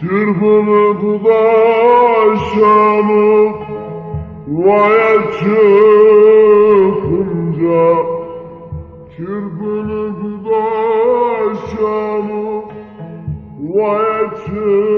Çırpınıp daşanıp Vaya çıkınca Çırpınıp daşanıp Vaya çıkınca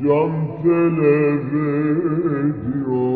Can telef ediyor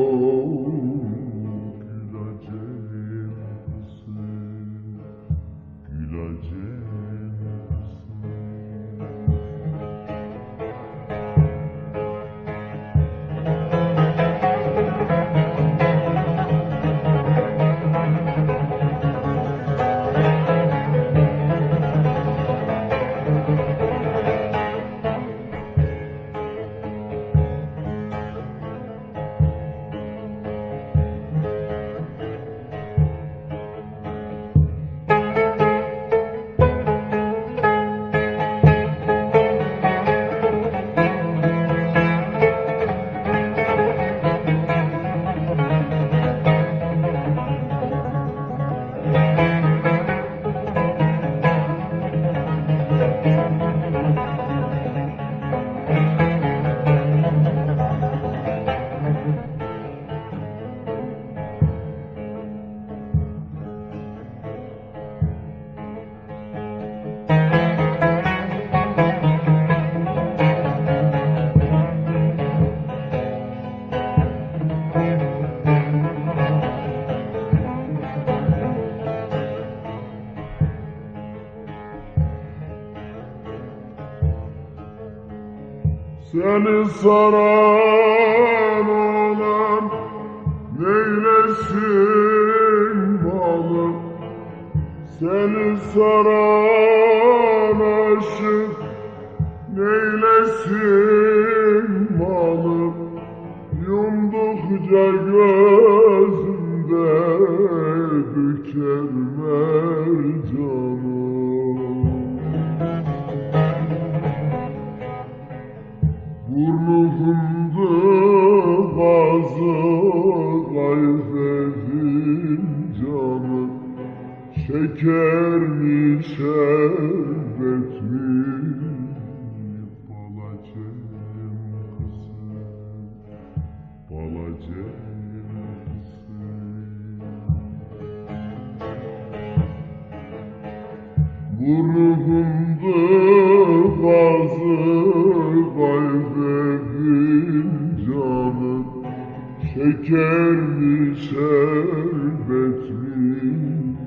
Seni saran olan neylesin balım Seni saran aşık neylesin malım? Yumdukça gözümde büker mercanım Burnu fındık ağzı kayfedin canım Şeker mi şerbet mi balacığım kızım. Balacığım kızım Burnu fındık Şeker mi şerbet mi?